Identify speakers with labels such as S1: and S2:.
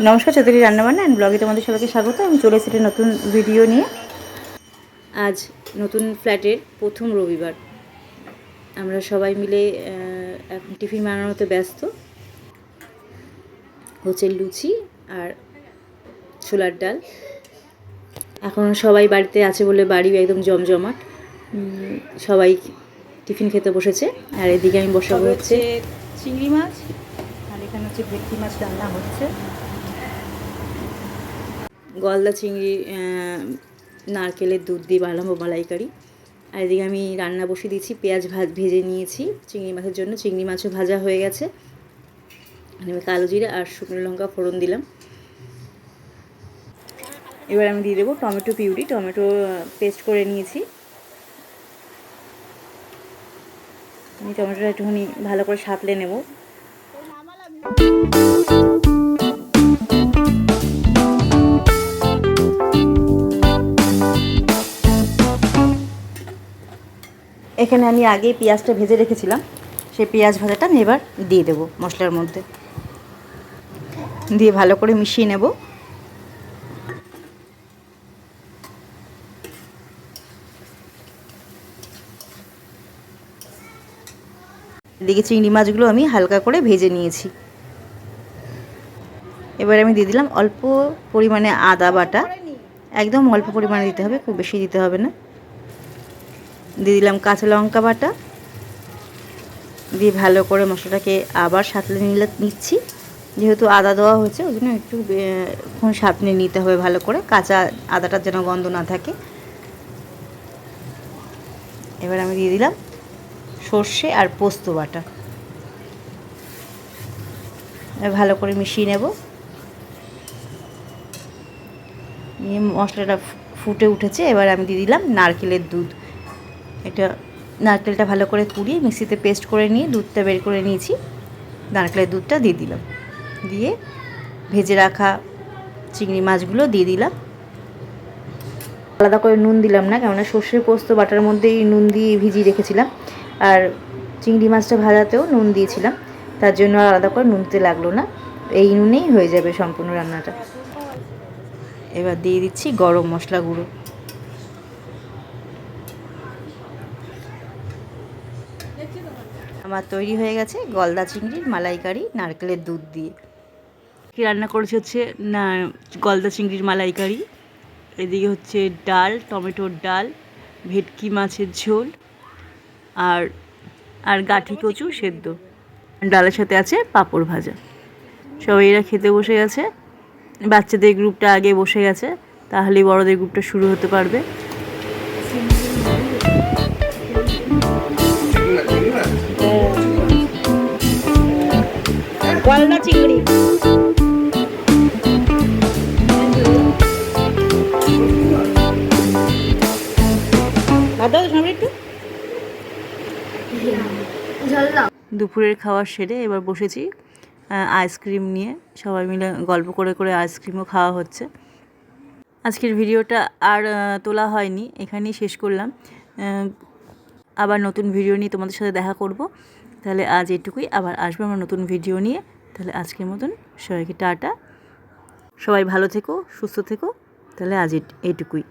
S1: নমস্কার চৌধুরী রান্নাবান্না অ্যান্ড ব্লগে তোমাদের সবাইকে স্বাগত। আমি চলে এসেছি নতুন ভিডিও নিয়ে। আজ নতুন ফ্ল্যাটের প্রথম রবিবার। আমরা সবাই মিলে এখন টিফিন বানানোতে ব্যস্ত। হচ্ছে লুচি আর ছোলার ডাল। এখন সবাই বাড়িতে আছে বলে বাড়ি একদম জমজমাট। সবাই টিফিন খেতে বসেছে। আর এদিকে আমি বসাবো হচ্ছে চিংড়ি মাছ। আর এখানে হচ্ছে ভেটকি মাছ রান্না হচ্ছে। গলদা চিংড়ি নারকেলের দুধ দিয়ে বানালাম মালাইকারি আর এদিকে আমি রান্না বসিয়ে দিয়েছি, পেঁয়াজ ভাজ, ভেজে নিয়েছি চিংড়ি মাছের জন্য। চিংড়ি মাছও ভাজা হয়ে গেছে। আমি কালো জিরে আর শুকনো লঙ্কা ফোড়ন দিলাম। এবার আমি দিয়ে দেবো টমেটো পিউরি। টমেটো পেস্ট করে নিয়েছি। আমি টমেটোটা একটুখানি ভালো করে সাঁতলে নেব। এখানে আমি আগে পেঁয়াজটা ভেজে রেখেছিলাম। সেই পেঁয়াজ ভাজাটা আমি এবার দিয়ে দেবো মশলার মধ্যে। দিয়ে ভালো করে মিশিয়ে নেব। এদিকে চিংড়ি মাছগুলো আমি হালকা করে ভেজে নিয়েছি। এবার আমি দিয়ে দিলাম অল্প পরিমাণে আদা বাটা। একদম অল্প পরিমাণে দিতে হবে, খুব বেশি দিতে হবে না। দিয়ে দিলাম কাঁচা লঙ্কা বাটা। দিয়ে ভালো করে মশলাটাকে আবার সাঁতলে নিলে নিচ্ছি। যেহেতু আদা দেওয়া হয়েছে, ওই জন্য একটু সাঁতলে নিতে হবে ভালো করে। কাঁচা আদাটার যেন গন্ধ না থাকে। এবার আমি দিয়ে দিলাম সর্ষে আর পোস্ত বাটা। ভালো করে মিশিয়ে নেব। নিয়ে মশলাটা ফুটে উঠেছে, এবার আমি দিয়ে দিলাম নারকেলের দুধ। এটা নারকেলটা ভালো করে কুড়িয়ে মিক্সিতে পেস্ট করে নিয়ে দুধটা বের করে নিয়েছি। নারকেলের দুধটা দিয়ে দিলাম। দিয়ে ভেজে রাখা চিংড়ি মাছগুলো দিয়ে দিলাম। আলাদা করে নুন দিলাম না, কেননা সর্ষের পোস্ত বাটার মধ্যেই নুন দিয়ে ভিজিয়ে রেখেছিলাম। আর চিংড়ি মাছটা ভাজাতেও নুন দিয়েছিলাম। তার জন্য আর আলাদা করে নুনতে লাগল না। এই নুনেই হয়ে যাবে সম্পূর্ণ রান্নাটা। এবার দিয়ে দিচ্ছি গরম মশলা গুঁড়ো। আমার তৈরি হয়ে গেছে গলদা চিংড়ির মালাইকারি, নারকেলের দুধ দিয়ে। কি রান্না করেছি হচ্ছে? না, গলদা চিংড়ির মালাইকারি, এদিকে হচ্ছে ডাল, টমেটোর ডাল, ভেটকি মাছের ঝোল, আর আর গাঠি কচু সেদ্ধ। ডালের সাথে আছে পাঁপড় ভাজা। সবাই এরা খেতে বসে গেছে। বাচ্চাদের গ্রুপটা আগে বসে গেছে তাহলে বড়দের গ্রুপটা শুরু হতে পারবে। গলদা চিংড়ি। দুপুরের খাওয়া সেরে এবার বসেছি আইসক্রিম নিয়ে। সবাই মিলে গল্প করে করে আইসক্রিমও খাওয়া হচ্ছে। আজকের ভিডিওটা আর তোলা হয়নি এখানেই শেষ করলাম। আবার নতুন ভিডিও নিয়ে তোমাদের সাথে দেখা করব। তাহলে আজ এটুকুই। আবার আসব আমরা নতুন ভিডিও নিয়ে। তাহলে আজকের মতন সবাইকে টাটা। সবাই ভালো থেকো, সুস্থ থেকো। তাহলে আজ এটুকুই।